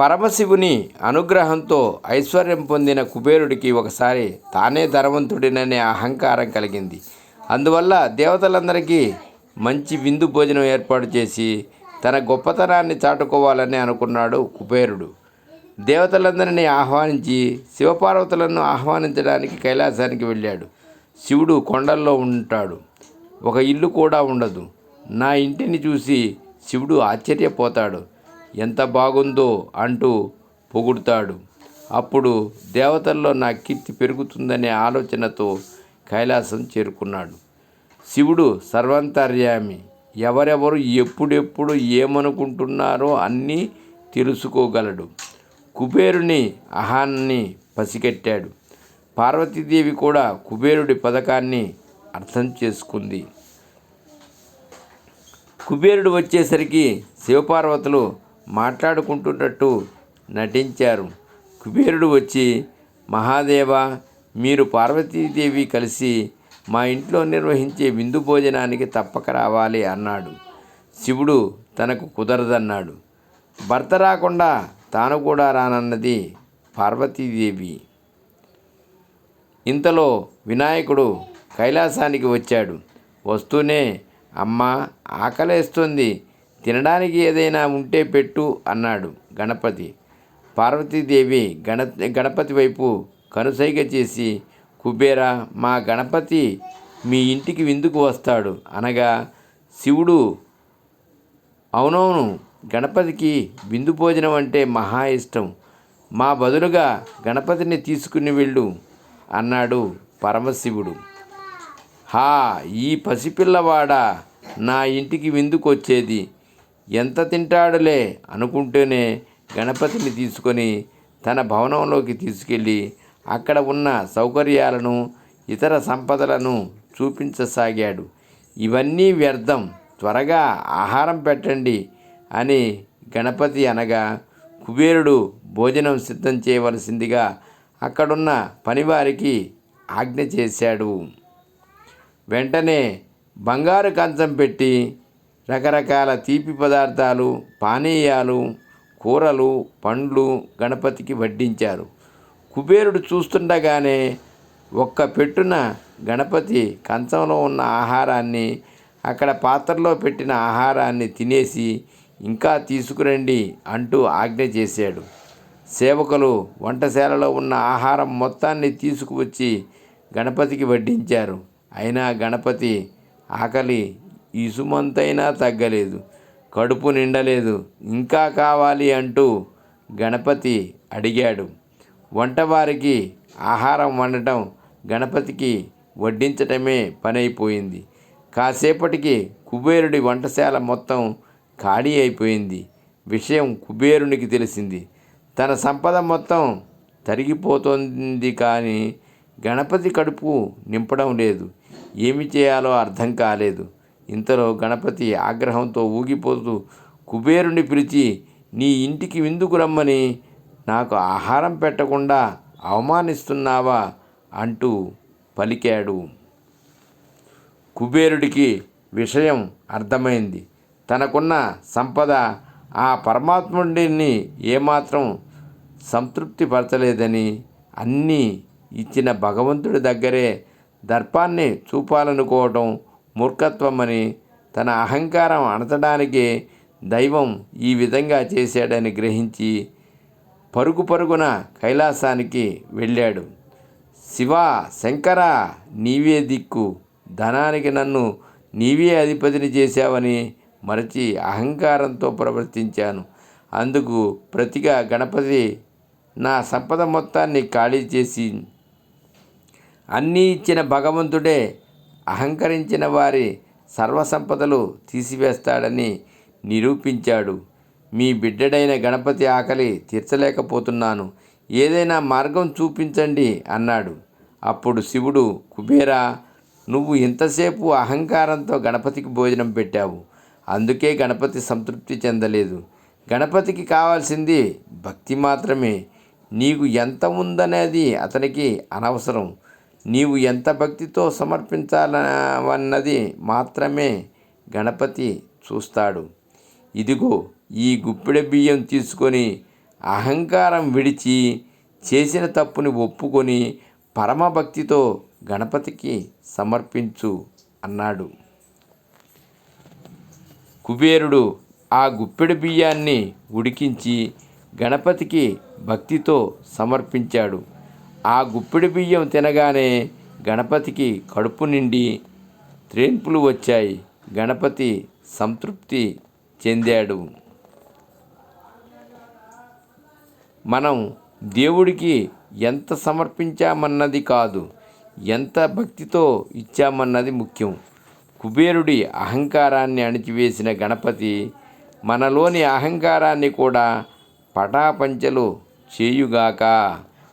పరమశివుని అనుగ్రహంతో ఐశ్వర్యం పొందిన కుబేరుడికి ఒకసారి తానే ధనవంతుడిననే అహంకారం కలిగింది. అందువల్ల దేవతలందరికీ మంచి విందు భోజనం ఏర్పాటు చేసి తన గొప్పతనాన్ని చాటుకోవాలని అనుకున్నాడు కుబేరుడు. దేవతలందరినీ ఆహ్వానించి శివపార్వతులను ఆహ్వానించడానికి కైలాసానికి వెళ్ళాడు. శివుడు కొండల్లో ఉంటాడు. ఒక ఇల్లు కూడా ఉండదు. నా ఇంటిని చూసి శివుడు ఆశ్చర్యపోతాడు. ఎంత బాగుందో అంటూ పొగుడుతాడు. అప్పుడు దేవతల్లో నా కీర్తి పెరుగుతుందనే ఆలోచనతో కైలాసం చేరుకున్నాడు. శివుడు సర్వంతర్యామి ఎవరెవరు ఎప్పుడెప్పుడు ఏమనుకుంటున్నారో అన్నీ తెలుసుకోగలడు. కుబేరుని అహాన్ని పసిగట్టాడు. పార్వతీదేవి కూడా కుబేరుడి పథకాన్ని అర్థం చేసుకుంది. కుబేరుడు వచ్చేసరికి శివపార్వతులు మాట్లాడుకుంటున్నట్టు నటించారు. కుబేరుడు వచ్చి మహాదేవ మీరు పార్వతీదేవి కలిసి మా ఇంట్లో నిర్వహించే విందు భోజనానికి తప్పక రావాలి అన్నాడు. శివుడు తనకు కుదరదన్నాడు. భర్త రాకుండా తాను కూడా రానన్నది పార్వతీదేవి. ఇంతలో వినాయకుడు కైలాసానికి వచ్చాడు. వస్తూనే అమ్మ ఆకలేస్తుంది. తినడానికి ఏదైనా ఉంటే పెట్టు అన్నాడు గణపతి. పార్వతీదేవి గణ గణపతి వైపు కనుసైగ చేసి కుబేర మా గణపతి మీ ఇంటికి విందుకు వస్తాడు అనగా శివుడు అవునవును గణపతికి విందు భోజనం అంటే మహా ఇష్టం. మా బదులుగా గణపతిని తీసుకుని వెళ్ళు అన్నాడు పరమశివుడు. హా ఈ పసిపిల్లవాడ నా ఇంటికి విందుకొచ్చేది. ఎంత తింటాడులే అనుకుంటూనే గణపతిని తీసుకొని తన భవనంలోకి తీసుకెళ్ళి అక్కడ ఉన్న సౌకర్యాలను ఇతర సంపదలను చూపించసాగాడు. ఇవన్నీ వ్యర్థం. త్వరగా ఆహారం పెట్టండి అని గణపతి అనగా కుబేరుడు భోజనం సిద్ధం చేయవలసిందిగా అక్కడున్న పనివారికి ఆజ్ఞ చేశాడు. వెంటనే బంగారు కంచం పెట్టి రకరకాల తీపి పదార్థాలు పానీయాలు కూరలు పండ్లు గణపతికి వడ్డించారు. కుబేరుడు చూస్తుండగానే ఒక్క పెట్టున గణపతి కంచంలో ఉన్న ఆహారాన్ని అక్కడ పాత్రలో పెట్టిన ఆహారాన్ని తినేసి ఇంకా తీసుకురండి అంటూ ఆజ్ఞ చేశాడు. సేవకులు వంటశాలలో ఉన్న ఆహారం మొత్తాన్ని తీసుకువచ్చి గణపతికి వడ్డించారు. అయినా గణపతి ఆకలి ఇసుమంతైనా తగ్గలేదు. కడుపు నిండలేదు. ఇంకా కావాలి అంటూ గణపతి అడిగాడు. వంటవారికి ఆహారం వండటం గణపతికి వడ్డించటమే పనైపోయింది. కాసేపటికి కుబేరుడి వంటశాల మొత్తం ఖాళీ అయిపోయింది. విషయం కుబేరునికి తెలిసింది. తన సంపద మొత్తం తరిగిపోతుంది కానీ గణపతి కడుపు నింపడం లేదు. ఏమి చేయాలో అర్థం కాలేదు. ఇంతలో గణపతి ఆగ్రహంతో ఊగిపోతూ కుబేరుని పిలిచి నీ ఇంటికి విందుకు రమ్మని నాకు ఆహారం పెట్టకుండా అవమానిస్తున్నావా? అంటూ పలికాడు. కుబేరుడికి విషయం అర్థమైంది. తనకున్న సంపద ఆ పరమాత్ముడిని ఏమాత్రం సంతృప్తిపరచలేదని అన్నీ ఇచ్చిన భగవంతుడి దగ్గరే దర్పాన్ని చూపాలనుకోవటం మూర్ఖత్వమని తన అహంకారం అణచడానికే దైవం ఈ విధంగా చేశాడని గ్రహించి పరుగు పరుగున కైలాసానికి వెళ్ళాడు. శివ శంకర నీవే దిక్కు. ధనానికి నన్ను నీవే అధిపతిని చేశావని మరచి అహంకారంతో ప్రవర్తించాను. అందుకు ప్రతిగా గణపతి నా సంపద మొత్తాన్ని ఖాళీ చేసి అన్నీ ఇచ్చిన భగవంతుడే అహంకరించిన వారి సర్వసంపదలు తీసివేస్తాడని నిరూపించాడు. మీ బిడ్డడైన గణపతి ఆకలి తీర్చలేకపోతున్నాను. ఏదైనా మార్గం చూపించండి అన్నాడు. అప్పుడు శివుడు కుబేరా నువ్వు ఇంతసేపు అహంకారంతో గణపతికి భోజనం పెట్టావు. అందుకే గణపతి సంతృప్తి చెందలేదు. గణపతికి కావాల్సింది భక్తి మాత్రమే. నీకు ఎంత ఉందనేది అతనికి అనవసరం. నీవు ఎంత భక్తితో సమర్పించాలన్నది మాత్రమే గణపతి చూస్తాడు. ఇదిగో ఈ గుప్పెడ బియ్యం తీసుకొని అహంకారం విడిచి చేసిన తప్పుని ఒప్పుకొని పరమభక్తితో గణపతికి సమర్పించు అన్నాడు. కుబేరుడు ఆ గుప్పెడు బియ్యాన్ని ఉడికించి గణపతికి భక్తితో సమర్పించాడు. ఆ గుప్పిడి బియ్యం తినగానే గణపతికి కడుపు నిండి త్రేన్పులు వచ్చాయి. గణపతి సంతృప్తి చెందాడు. మనం దేవుడికి ఎంత సమర్పించామన్నది కాదు ఎంత భక్తితో ఇచ్చామన్నది ముఖ్యం. కుబేరుడి అహంకారాన్ని అణిచివేసిన గణపతి మనలోని అహంకారాన్ని కూడా పటాపంచలు చేయుగాక